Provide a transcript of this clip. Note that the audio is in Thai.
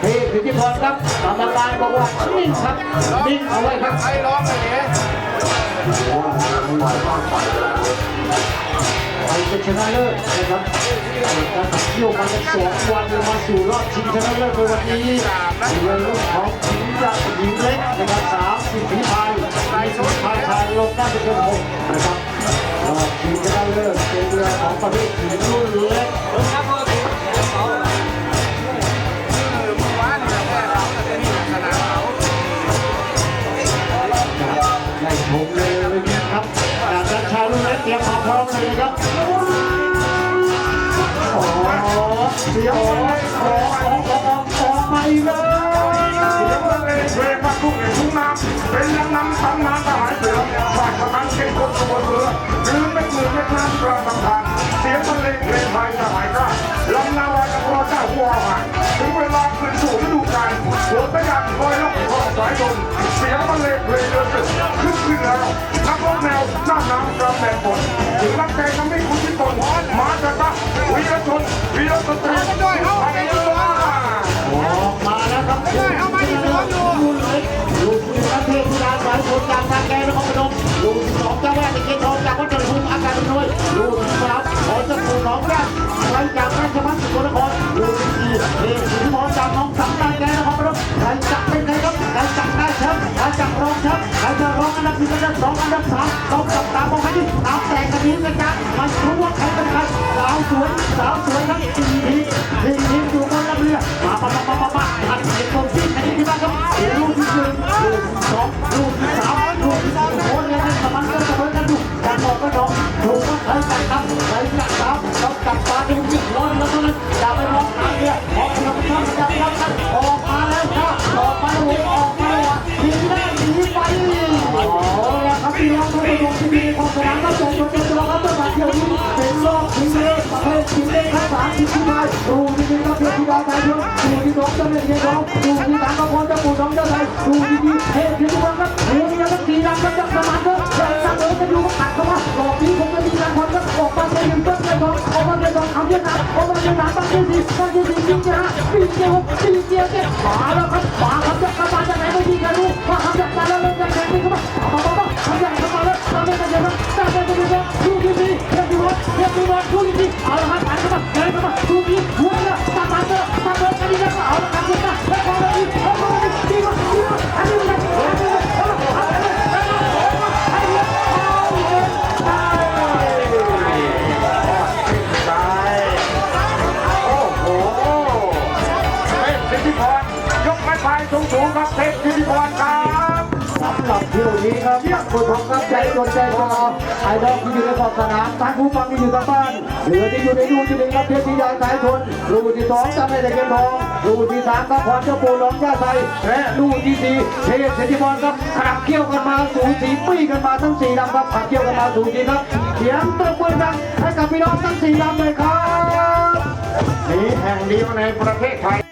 เทพสิทธิพรครับกรรมการบอกว่านิ่งครับนิ่งเอาไว้ครับใครร้องไปเนี่ยใครเป็นชนะเลิศนะครับการขับเที่ยวมากันสองวันมาสู่รอบชิงชนะเลิศในวันนี้ในเรื่องของหญิงยักษ์หญิงเล็กนะครับสามสิบฝีพายในสุดท้ายทายลงได้เป็นคนหกนะครับรอบชิงชนะเลิศเป็นเรือของประเภทหญิงรุ่นเล็ก ได้ชมเลยนะครับจากนักชายรุ่นเล็กเตรียมความพร้อมเลยนะครับโอ้เสียงเลยขอขอขอขอไปเลยเสียงเพลงเพลงมาทุกแห่งทุกน้ำเป็นยังน้ำตำนานทหารเสือฝายประกันเก่งคนตัวเรือหรือไม่มือไม่น้ำกลางสำคัญเสียงเพลงเพลงไทยทหารกล้าลำนาวาจะพอเจ้าหัวหาง สายลมเสียงเลงเพลงเรือศึกขึ้นขึ้นแล้วนับร้องแนวหน้าน้ำกระแมงฝนถึงรักใจทำให้คุณที่ตนมาจากปะวีรชนวีรสตรีด้วยเอาไปด้วยออกมาแล้วครับไม่ได้เอามาอีกแล้วดูดูสิครับเทพธิดาสายฝนจากทางแกนนคร จะรองอันดับหนึ่งอันดับสองอันดับสามต้องจับตามองให้ดีตามแต่กันนี้กันจ้ามันรู้ว่าใครเป็นใครสาวสวยสาวสวยทั้งสี่ทีมสี่ทีอยู่บนลำเรือมาปะปะปะปะปะทันเห็นคนที่อันนี้ที่บ้านครับลูกที่หนึ่งลูกที่สองลูก งทุกคนที่มีความสนามก็จบจบจบจบครับเมื่อวันเดียวนี้เป็นรอบชิงเล็กประเภทชิงเล็กทั้งสามสิบที่ได้ดูดีๆครับเพื่อนที่ด้ใจเยอะดูที่สองเจ้าเล่ห์เทียนทองดูที่สามก็พอจ้าปู่น้องเจ้าไทยดูดีๆเฮ้ยที่ทุกคนครับดูดีๆครับสีดำครับจับสมานเถอะแข่งเลยจะดูขัดเข้ามาหลอกนี้ผมจะมีการพรครับออกมาเป็นหนึ่งต้นเลยทองออกมาเป็นทองเอาเวียดนามออกมาเป็นสามตั้งที่สี่ตั้งที่สี่จริงนปีเจียวปีเจียวเนี่ยมาแล้วครับมาครับจะกระบาดจะไหนไม่ดีกันรู้ เรียบร้อยดูดีๆเอาละครับผ่านเข้ามาเดินเข้ามาดูดีหัวเนี่ยตามมาเถอะตามมากันดีแล้วก็เอาละครับคุณนะแล้วพอแล้วดีเอาพอแล้วดีดีกว่าดีกว่าอันนี้มันอันนี้มันเอาละเอาละเอาละเอาละเอาละตายโอ้โหเทพสิทธิพรยกไม้พายสูงๆครับเทพสิทธิพรครับ สำหรับเที่ยวนี้ครับผู้ชมครับใจจดใจจอไอ้ดอกที่อยู่ในขอบสนามท่านผู้ฟังที่อยู่ทางบ้านเหลือที่อยู่ในรูที่หนึ่งครับเทพธิดาสายชนรูที่สองจำได้แต่เงินทองรูที่สามครับพรเจ้าปู่หลวงย่าไทยและรูที่สี่เทพเศรษฐีบอลครับขับเกี่ยวกันมาสูสีปีกันมาทั้งสี่ลำครับขับเกี่ยวกันมาสูสีครับเสียงตบมือดังให้กับพี่น้องทั้งสี่ลำเลยครับนีแห่งเดียวในประเทศไทย